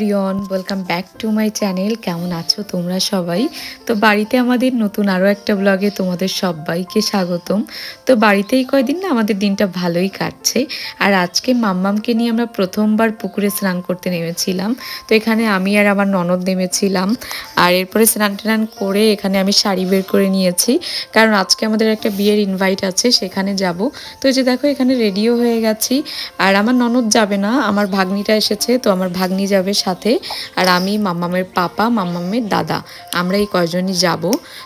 Everyone welcome back to my channel কেমন আছো তোমরা সবাই? তো বাড়িতে আমাদের নতুন আরও একটা ব্লগে তোমাদের সবাইকে স্বাগতম। তো বাড়িতেই কয়দিন না আমাদের দিনটা ভালোই কাটছে। আর আজকে মাম্মামকে নিয়ে আমরা প্রথমবার পুকুরে স্নান করতে নেমেছিলাম। তো এখানে আমি আর আমার ননদ নেমেছিলাম। আর এরপরে স্নান টান করে এখানে আমি শাড়ি বের করে নিয়েছি। কারণ আজকে আমাদের একটা বিয়ের ইনভাইট আছে, সেখানে যাব। তো যে দেখো, এখানে রেডিও হয়ে গেছি। আর আমার ননদ যাবে না, আমার ভাগ্নিটা এসেছে, তো আমার ভাগ্নি যাবে সাথে, আর আমি মাম্মামের পাপা মাম্মামের দাদা। আমরা এই কয়জনই যাব।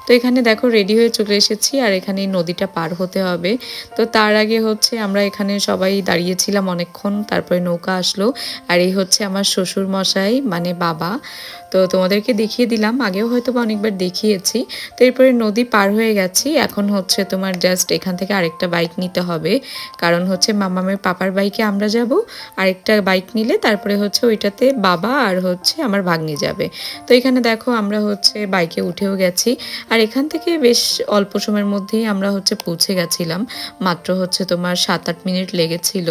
তো এখানে দেখো রেডি হয়ে চলে এসেছি, আর এখানে নদীটা পার হতে হবে। তো তার আগে হচ্ছে আমরা এখানে সবাই দাঁড়িয়েছিলাম অনেকক্ষণ, তারপরে নৌকা আসলো। আর এই হচ্ছে আমার শ্বশুর মশাই মানে বাবা। তো তোমাদেরকে দেখিয়ে দিলাম, আগেও হয়তো বা অনেকবার দেখিয়েছি। তো এরপরে নদী পার হয়ে গেছি, এখন হচ্ছে তোমার জাস্ট এখান থেকে আরেকটা বাইক নিতে হবে। কারণ হচ্ছে মামামের পাপার বাইকে আমরা যাব, আরেকটা বাইক নিলে তারপরে হচ্ছে ওইটাতে বাবা আর হচ্ছে আমার ভাগ্নি যাবে। তো এখানে দেখো আমরা হচ্ছে বাইকে উঠেও গেছি, আর এখান থেকে বেশ অল্প সময়ের মধ্যেই আমরা হচ্ছে পৌঁছে গেছিলাম। মাত্র হচ্ছে তোমার সাত আট মিনিট লেগেছিল।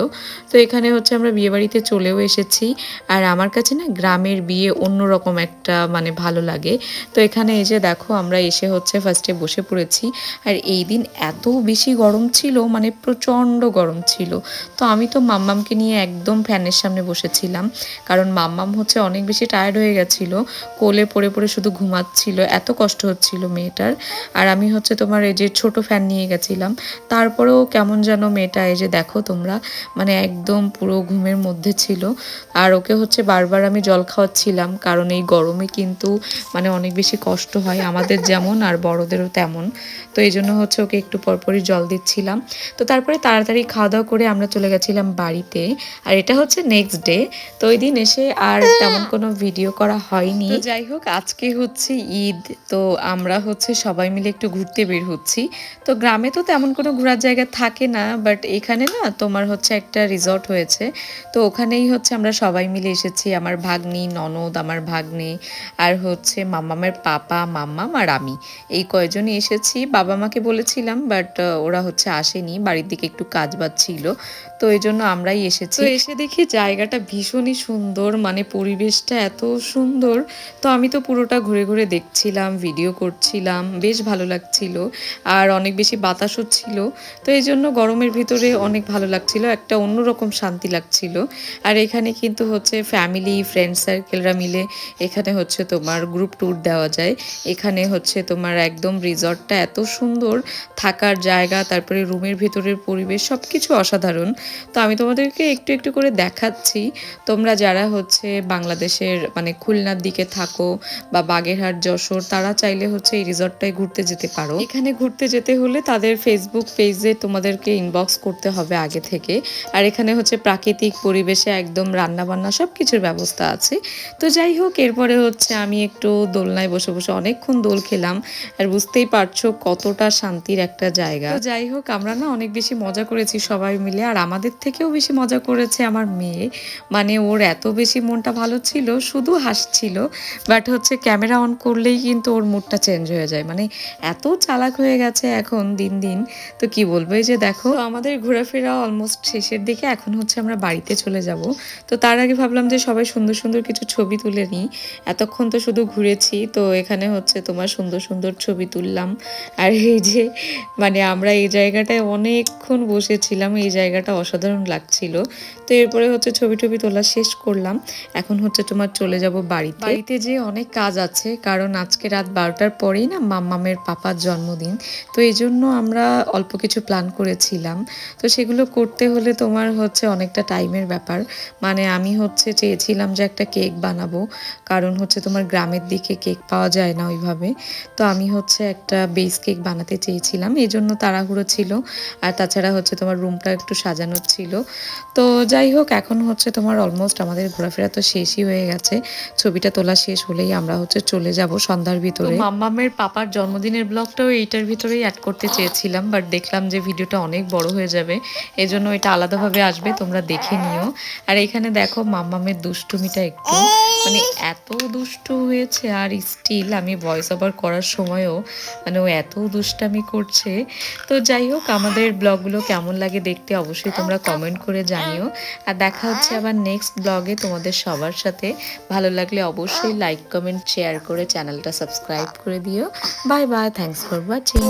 তো এখানে হচ্ছে আমরা বিয়েবাড়িতে চলেও এসেছি, আর আমার কাছে না গ্রামের বিয়ে অন্যরকম একটা মানে ভালো লাগে। তো এখানে এই যে দেখো আমরা এসে হচ্ছে ফার্স্টে বসে পড়েছি। আর এই দিন এত বেশি গরম ছিল মানে প্রচণ্ড গরম ছিল। তো আমি তো মাম্মামকে নিয়ে একদম ফ্যানের সামনে বসেছিলাম। কারণ মাম্মাম হচ্ছে অনেক বেশি টায়ার্ড হয়ে গেছিল। কোলে পড়ে পড়ে শুধু ঘুমাচ্ছিল, এত কষ্ট হচ্ছিল মেয়েটার। আর আমি হচ্ছে তোমার এই যে ছোট ফ্যান নিয়ে গেছিলাম। তারপরেও কেমন যেন মেয়েটা এই যে দেখো তোমরা মানে একদম পুরো ঘুমের মধ্যে ছিল। আর ওকে হচ্ছে বারবার আমি জল খাওয়াচ্ছিলাম, কারণ এই গরমে কিন্তু মানে অনেক বেশি কষ্ট হয়, আমাদের যেমন আর বড়দেরও তেমন। তো এই জন্য হচ্ছে ওকে একটু পরপরই জল দিচ্ছিলাম। তো তারপরে তাড়াতাড়ি খাওয়া দাওয়া করে আমরা চলে গেছিলাম বাড়িতে। আর এটা হচ্ছে নেক্সট ডে তো ওই দিন এসে আর তেমন কোনো ভিডিও করা হয়নি। যাই হোক, আজকে হচ্ছে ঈদ, তো আমরা হচ্ছে সবাই মিলে একটু ঘুরতে বের হচ্ছি। তো গ্রামে তো তেমন কোনো ঘোরার জায়গা থাকে না বাট এখানে না তোমার হচ্ছে একটা রিসর্ট হয়েছে। তো ওখানেই হচ্ছে আমরা সবাই মিলে এসেছি, আমার ভাগ্নি, ননদ, আমার ভাগ্নে আর হচ্ছে মাম্মামের পাপা, মাম্মাম আর আমি। এই কয়জনই এসেছি। বাবা মাকে বলেছিলাম বাট ওরা হচ্ছে আসেনি। বাড়ির দিকে একটু কাজ বাজ ছিল। তো এই জন্য আমরাই এসেছি। এসে দেখি জায়গাটা ভীষণই সুন্দর মানে পরিবেশটা এত সুন্দর। তো আমি তো পুরোটা ঘুরে ঘুরে দেখছিলাম ভিডিও করছিলাম, বেশ ভালো লাগছিল। আর অনেক বেশি বাতাসও ছিল। তো এই জন্য গরমের ভিতরে অনেক ভালো লাগছিল, একটা অন্যরকম শান্তি লাগছিল। আর এখানে কিন্তু হচ্ছে ফ্যামিলি ফ্রেন্ড সার্কেলরা মিলে এখানে হচ্ছে তোমার গ্রুপ ট্যুর দেওয়া যায়। এখানে হচ্ছে তোমার একদম রিসর্টটা এত সুন্দর, থাকার জায়গা, তারপরে রুমের ভিতরের পরিবেশ সব কিছু অসাধারণ। তো আমি তোমাদেরকে একটু একটু করে দেখাচ্ছি। তোমরা যারা হচ্ছে বাংলাদেশের মানে খুলনার দিকে থাকো বা বাগেরহাট, যশোর, তারা চাইলে হচ্ছে এই রিসর্টটায় ঘুরতে যেতে পারো। এখানে ঘুরতে যেতে হলে তাদের ফেসবুক পেজে তোমাদেরকে ইনবক্স করতে হবে আগে থেকে। আর এখানে হচ্ছে প্রাকৃতিক পরিবেশে একদম রান্না বান্না সব কিছুর ব্যবস্থা আছে। তো যাই হোক, এরপরে হচ্ছে আমি একটু দোলনায় বসে বসে অনেকক্ষণ দোল খেলাম আর বুঝতেই পারছ কতটা শান্তির একটা জায়গা। যাই হোক, আমরা না অনেক বেশি মজা করেছি সবাই মিলে আর আমাদের থেকেও বেশি মজা করেছে আমার মেয়ে। মানে ওর এত বেশি মনটা ভালো ছিল, শুধু হাসছিল বাট হচ্ছে ক্যামেরা অন করলেই কিন্তু ওর মুডটা চেঞ্জ হয়ে যায়। মানে এত চালাক হয়ে গেছে এখন দিন দিন। তো কি বলব, এই যে দেখো, আমাদের ঘোরাফেরা অলমোস্ট শেষের দিকে, এখন হচ্ছে আমরা বাড়িতে চলে যাব। তো তার আগে ভাবলাম যে সবাই সুন্দর সুন্দর কিছু ছবি তুলে নিই। এতক্ষণ তো শুধু ঘুরেছি, তো এখানে হচ্ছে তোমার সুন্দর সুন্দর ছবি তুললাম। আর এই যে মানে আমরা এই জায়গাটায় অনেকক্ষণ বসেছিলাম, এই জায়গাটা অসাধারণ লাগছিল। তো এরপরে হচ্ছে ছবি টবি তোলা শেষ করলাম। এখন হচ্ছে তোমার চলে যাব বাড়িতে। বাড়িতে যে অনেক কাজ আছে, কারণ আজকে রাত বারোটার পরেই না মাম্মামের পাপার জন্মদিন। তো এই জন্য আমরা অল্প কিছু প্ল্যান করেছিলাম। তো সেগুলো করতে হলে তোমার হচ্ছে অনেকটা টাইমের ব্যাপার। মানে আমি হচ্ছে চেয়েছিলাম যে একটা কেক বানাবো। কারণ হচ্ছে তোমার গ্রামের দিকে কেক পাওয়া যায় না ওইভাবে। তো আমি হচ্ছে একটা বেস কেক বানাতে চেয়েছিলাম এই জন্য তাড়াহুড়ো ছিল। আর তাছাড়া হচ্ছে তোমার রুমটা একটু সাজানোর ছিল। তো যাই হোক এখন হচ্ছে তোমার অলমোস্ট আমাদের ঘোরাফেরা তো শেষই হয়ে গেছে। ছবিটা তোলা শেষ হলেই আমরা হচ্ছে চলে যাব সন্ধ্যার ভিতরে। মাম্মামের পাপার জন্মদিনের ব্লগটাও এইটার ভিতরেই অ্যাড করতে চেয়েছিলাম বাট দেখলাম যে ভিডিওটা অনেক বড় হয়ে যাবে। এজন্য এটা আলাদাভাবে আসবে তোমরা দেখে নিও। আর এখানে দেখো মাম্মামের দুষ্টুমিটা একটু। মানে এত দুষ্ট হয়েছে আর স্টিল আমি ভয়েস ওভার করার সময়ও মানে ও এত দুষ্টামি করছে। তো যাই হোক, আমাদের ব্লগগুলো কেমন লাগে দেখতে অবশ্যই তোমরা কমেন্ট করে জানিও। আর দেখা হচ্ছে আবার নেক্সট ব্লগে তোমাদের সবার সাথে। ভালো লাগলে অবশ্যই লাইক কমেন্ট শেয়ার করে চ্যানেলটা সাবস্ক্রাইব করে দিও। Bye bye thanks for watching